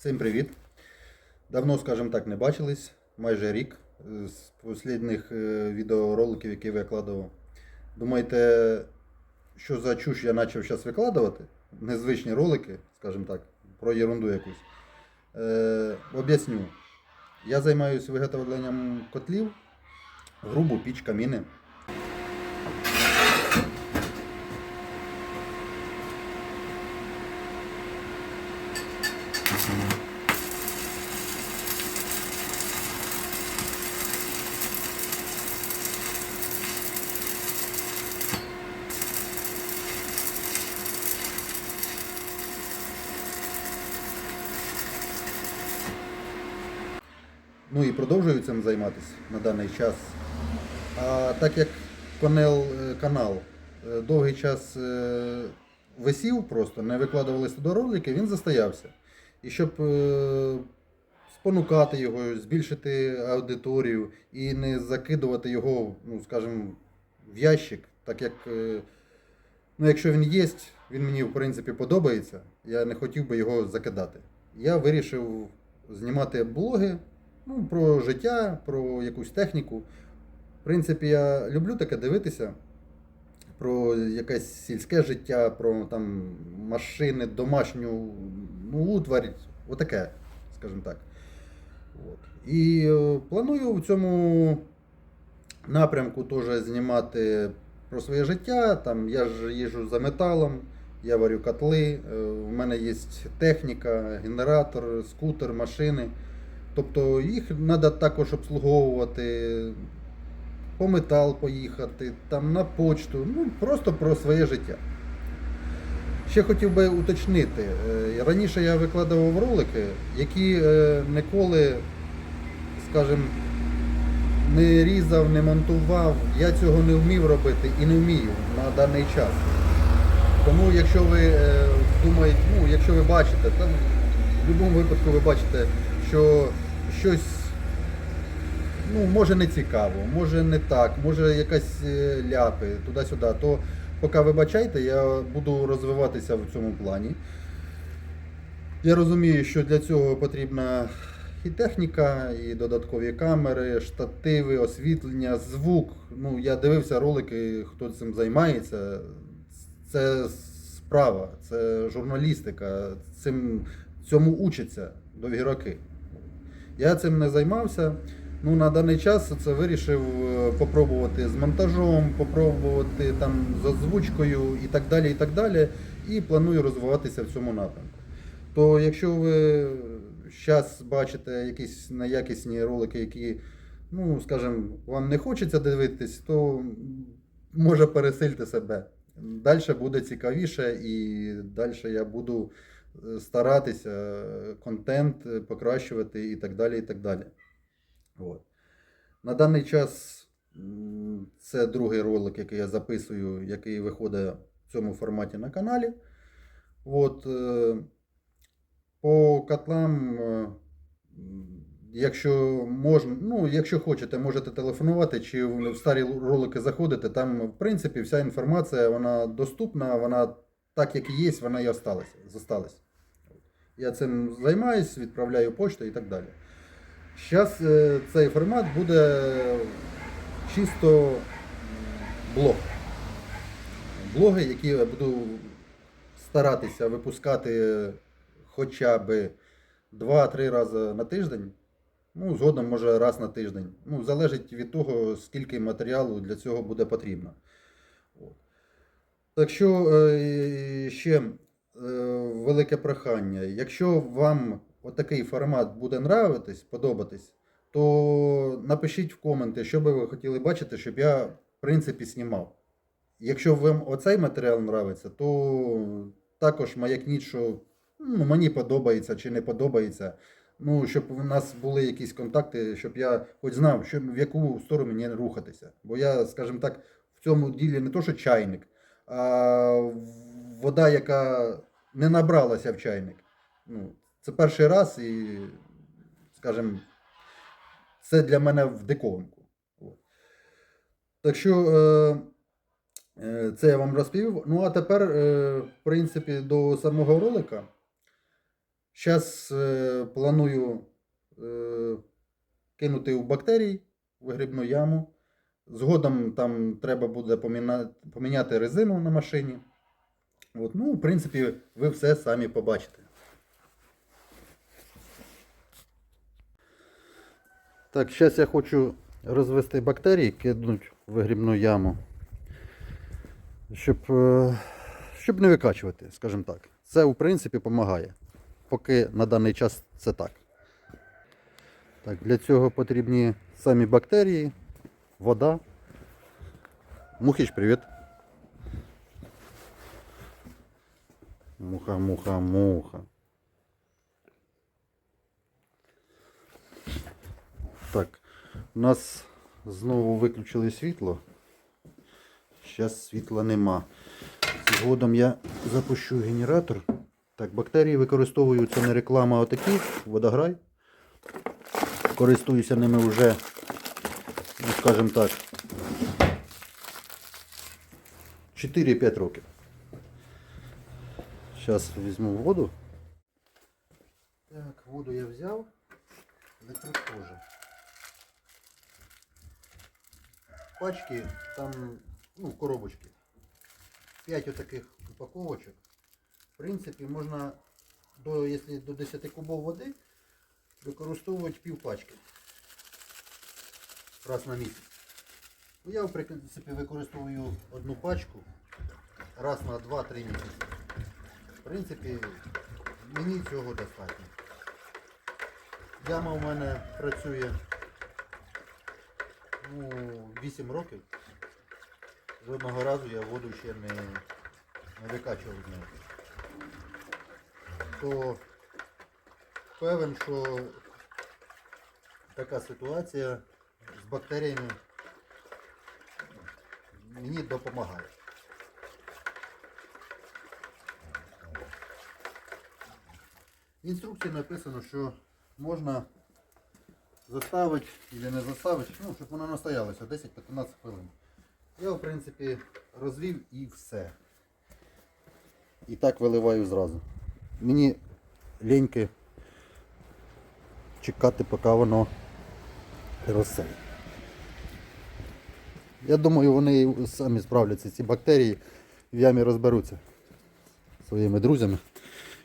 Всім привіт! Давно, скажімо так, не бачились, майже рік е, з останніх е, відеороликів, які викладував. Думаєте, що за чуш я почав зараз викладувати? Незвичні ролики, скажімо так, про ерунду якусь. Е, об'ясню. Я займаюся виготовленням котлів, грубу піч, каміни. Ну і продовжую цим займатися на даний час. А так як канал, е, канал е, довгий час е, висів просто, не викладувалися туди ролики, він застоявся. І щоб спонукати його, збільшити аудиторію і не закидувати його, ну скажімо, в ящик, так як. Ну, якщо він є, він мені в принципі подобається. Я не хотів би його закидати. Я вирішив знімати блоги ну, про життя, про якусь техніку. В принципі, я люблю таке дивитися. Про якесь сільське життя, про там машини, домашню ну, утварь, отаке, скажімо так. От. І е, планую в цьому напрямку теж знімати про своє життя. Там я ж їжджу за металом, я варю котли, е, в мене є техніка, генератор, скутер, машини. Тобто їх треба також обслуговувати, по метал поїхати, там на почту, ну просто про своє життя. Ще хотів би уточнити. е, Раніше я викладав ролики, які е, ніколи, скажімо, не різав, не монтував. Я цього не вмів робити і не вмію на даний час. Тому якщо ви е, думаєте, ну, якщо ви бачите, там в будь-якому випадку ви бачите, що щось ну, може не цікаво, може не так, може якась е, ляпи туди-сюди, то поки вибачайте, я буду розвиватися в цьому плані. Я розумію, що для цього потрібна і техніка, і додаткові камери, штативи, освітлення, звук. Ну, я дивився ролики, хто цим займається. Це справа, це журналістика, цим, цьому учаться довгі роки. Я цим не займався. Ну, на даний час це вирішив е, попробувати з монтажом, попробувати там з озвучкою і так далі. І так далі. І планую розвиватися в цьому напрямку. То якщо ви зараз бачите якісь неякісні ролики, які, ну, скажімо, вам не хочеться дивитись, то може пересильте себе. Далі буде цікавіше і далі я буду старатися е, контент е, покращувати і так далі. і так далі. От. На даний час це другий ролик, який я записую, який виходить в цьому форматі на каналі. От, е, по котлам, е, якщо можна, ну, якщо хочете, можете телефонувати чи в старі ролики заходити. Там, в принципі, вся інформація вона доступна, вона так, як і є, вона і осталася, зосталась. Я цим займаюсь, відправляю почту і так далі. Зараз цей формат буде чисто блог. Блоги, які я буду старатися випускати хоча б 2-3 рази на тиждень. Ну, згодом, може, раз на тиждень. Ну, залежить від того, скільки матеріалу для цього буде потрібно. От. Так що е, ще е, велике прохання. Якщо вам отакий формат буде нравитись, подобатись, то напишіть в коменти, що би ви хотіли бачити, щоб я, в принципі, знімав. Якщо вам оцей матеріал нравиться, то також маякніть, що ну, мені подобається чи не подобається. Ну, щоб у нас були якісь контакти, щоб я хоч знав, що, в яку сторону мені рухатися. Бо я, скажімо так, в цьому ділі не то, що чайник, а вода, яка не набралася в чайник. Ну, це перший раз і, скажімо, це для мене в диковинку. Так що е, е, це я вам розповів. Ну, а тепер, е, в принципі, до самого ролика. Зараз планую кинути в бактерій вигрібну яму. Згодом там треба буде поміняти резину на машині. От, ну, в принципі, ви все самі побачите. Так, зараз я хочу розвести бактерії, кинуть в вигрібну яму, щоб, е, щоб не викачувати, скажімо так. Це, в принципі, допомагає. Поки на даний час це так. Так, для цього потрібні самі бактерії, вода. Мухіч, привіт. Муха, муха, муха. Так, у нас знову виключили світло. Зараз світла нема. Згодом я запущу генератор. Так, бактерії використовуються не реклама, а отакі, водограй. Користуюся ними вже, скажімо так, 4-5 років. Зараз візьму воду. Так, воду я взяв. Електрод теж. Пачки там, ну, коробочки. 5 отаких упаковочок. В принципі, можна до, якщо до 10 кубов води використовувати пів пачки. Раз на. Ну, я в принципі використовую одну пачку раз на 2-3 місяці. В принципі, мені цього достатньо. Яма у мене працює ну, 8 років. Жодного разу я воду ще не, не викачував з неї. То певен, що така ситуація бактеріями мені допомагає. В інструкції написано, що можна заставити або не заставити, ну, щоб вона настоялася 10-15 хвилин. Я, в принципі, розвів і все. І так виливаю зразу. Мені ліньки чекати, поки воно розсеє. Я думаю, вони самі справляться, ці бактерії в ямі розберуться своїми друзями,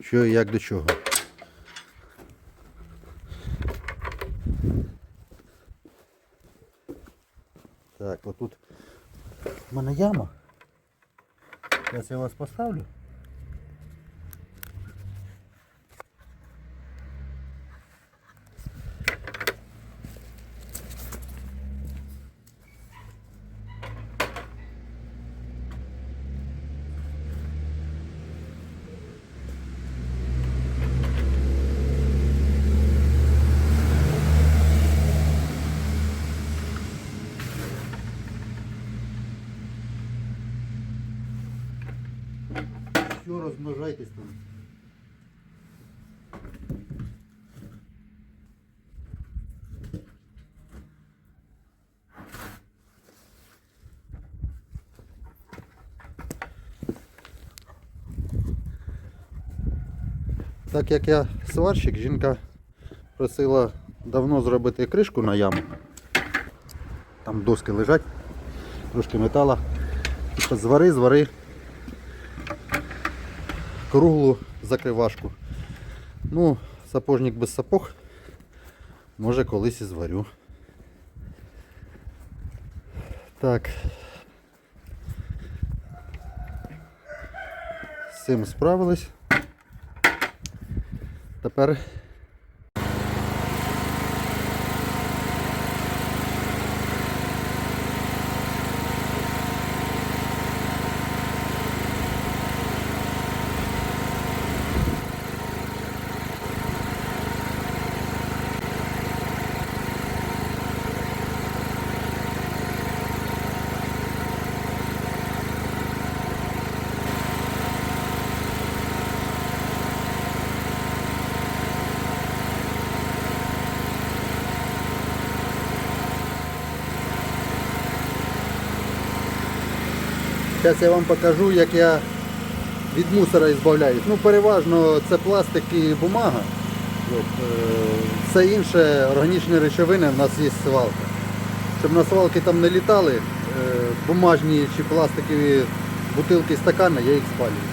що і як до чого. Так, отут в мене яма. Зараз я вас поставлю. Все, розмножайтесь. Так як я сварщик, жінка просила давно зробити кришку на яму. Там доски лежать, трошки метала. Звари, звари круглу закривашку. Ну, сапожник без сапог. Може колись і зварю. Так. З цим справились. Тепер Зараз я вам покажу, як я від мусора збавляюсь. Ну, переважно це пластик і бумага. От, е, все інше органічні речовини в нас є свалка. Щоб на свалки там не літали, е, бумажні чи пластикові бутилки, стакани, я їх спалюю.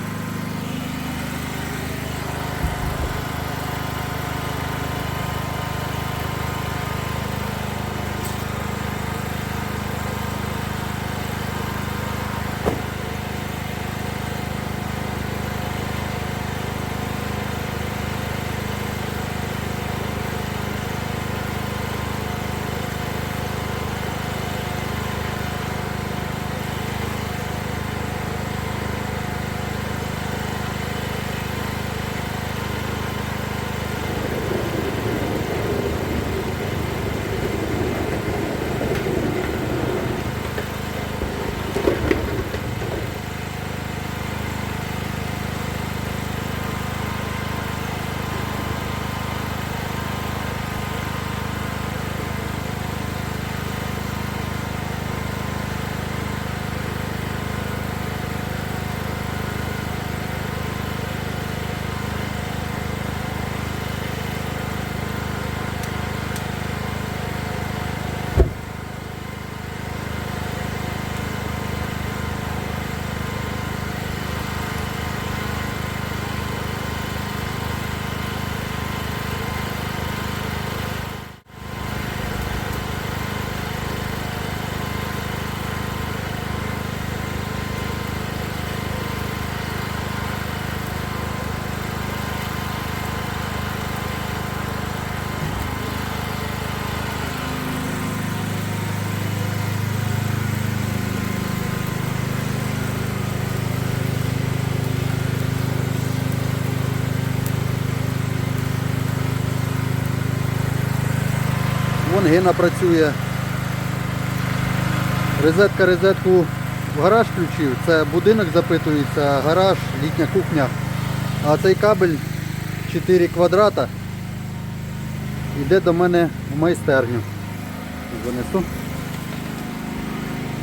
Вон працює. Розетка розетку в гараж включив. Це будинок запитується, гараж, літня кухня. А цей кабель 4 квадрата йде до мене в майстерню. Занесу.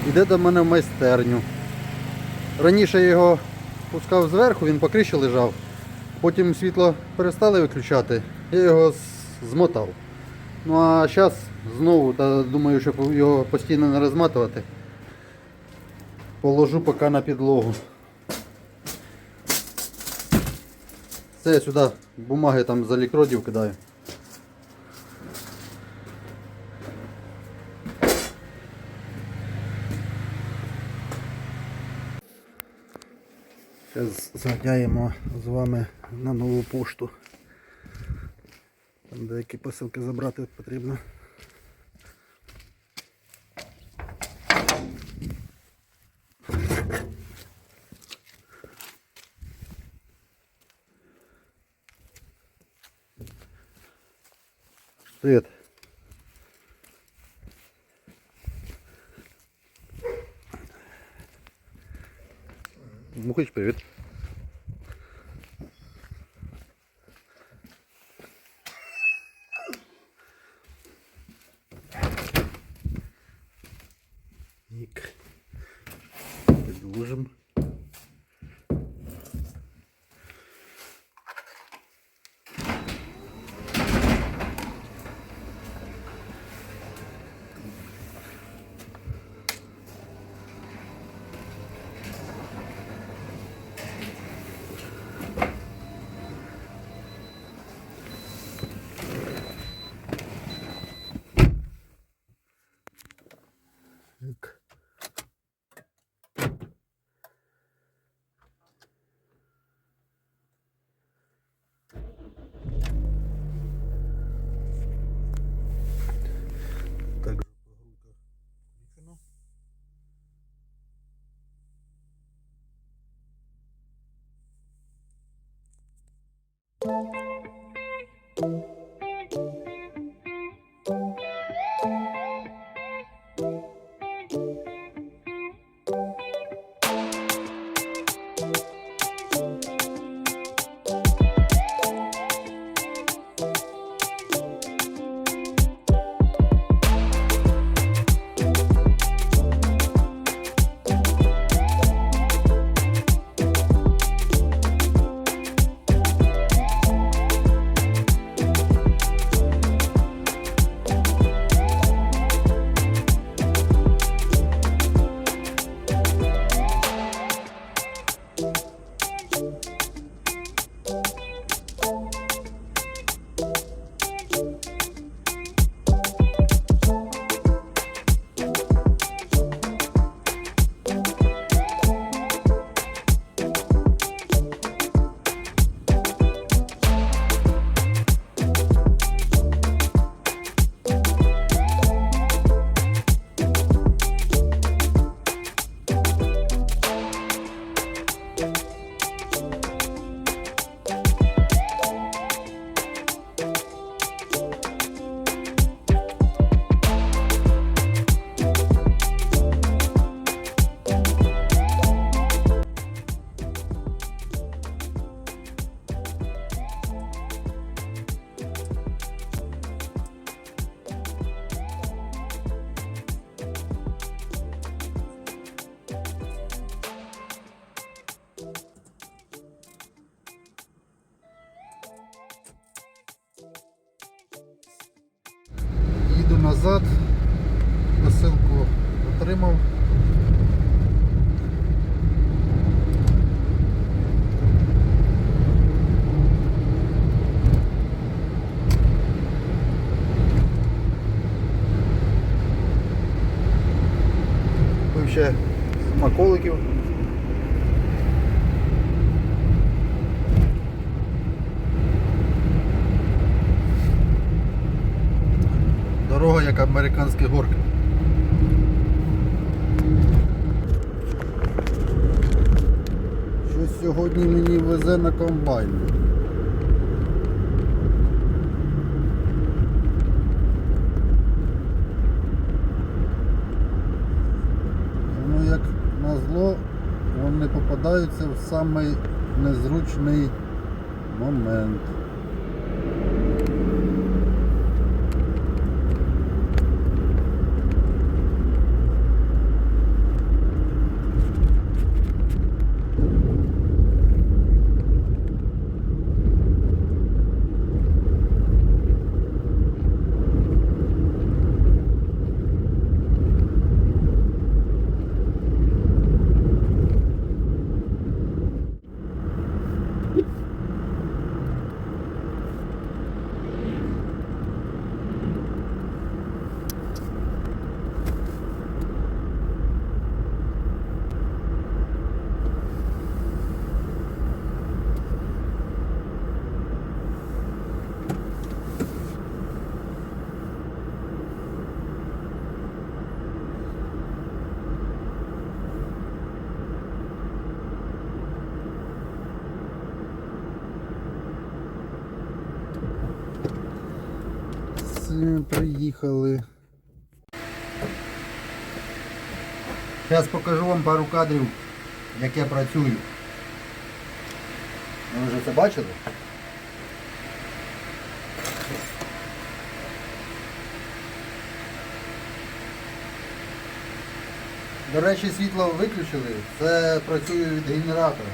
Йде до мене в майстерню. Раніше я його пускав зверху, він по лежав. Потім світло перестали виключати, я його змотав. Ну а зараз знову, та думаю, щоб його постійно не розматувати, положу поки на підлогу. Це я сюди бумаги там з електродів кидаю. Зараз зганяємо з вами на нову пошту. Там деякі посилки забрати потрібно. Привет. Мухач, привет. Música попадаються в самий незручний момент. Все, приїхали. Зараз покажу вам пару кадрів, як я працюю. Ви вже це бачили? До речі, світло виключили, це працює від генератора.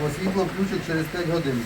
Бо світло включать через 5 годин.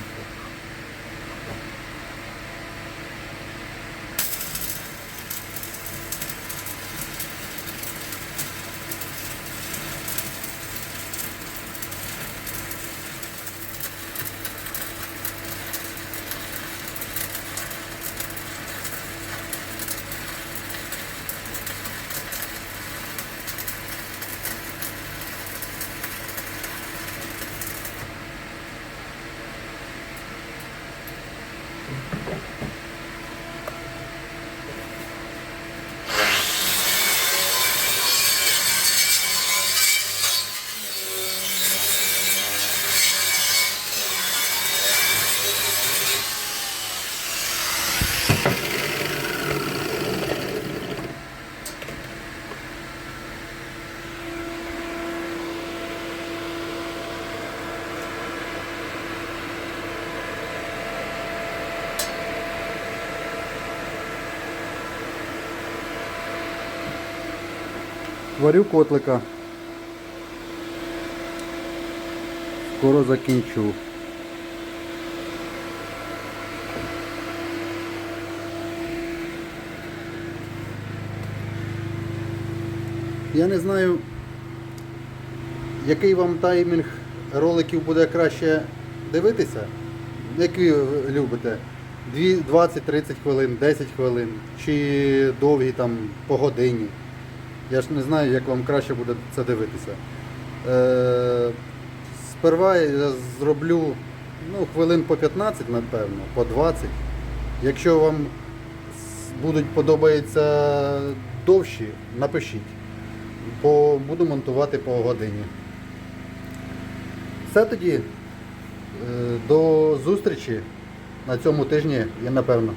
Варю котлика. Скоро закінчу. Я не знаю, який вам таймінг роликів буде краще дивитися. Який ви любите? 20-30 хвилин, 10 хвилин, чи довгі там по годині. Я ж не знаю, як вам краще буде це дивитися. Е, сперва я зроблю ну, хвилин по 15, напевно, по 20. Якщо вам будуть подобається довші, напишіть. Бо буду монтувати по годині. Все тоді. Е, До зустрічі на цьому тижні, я напевно.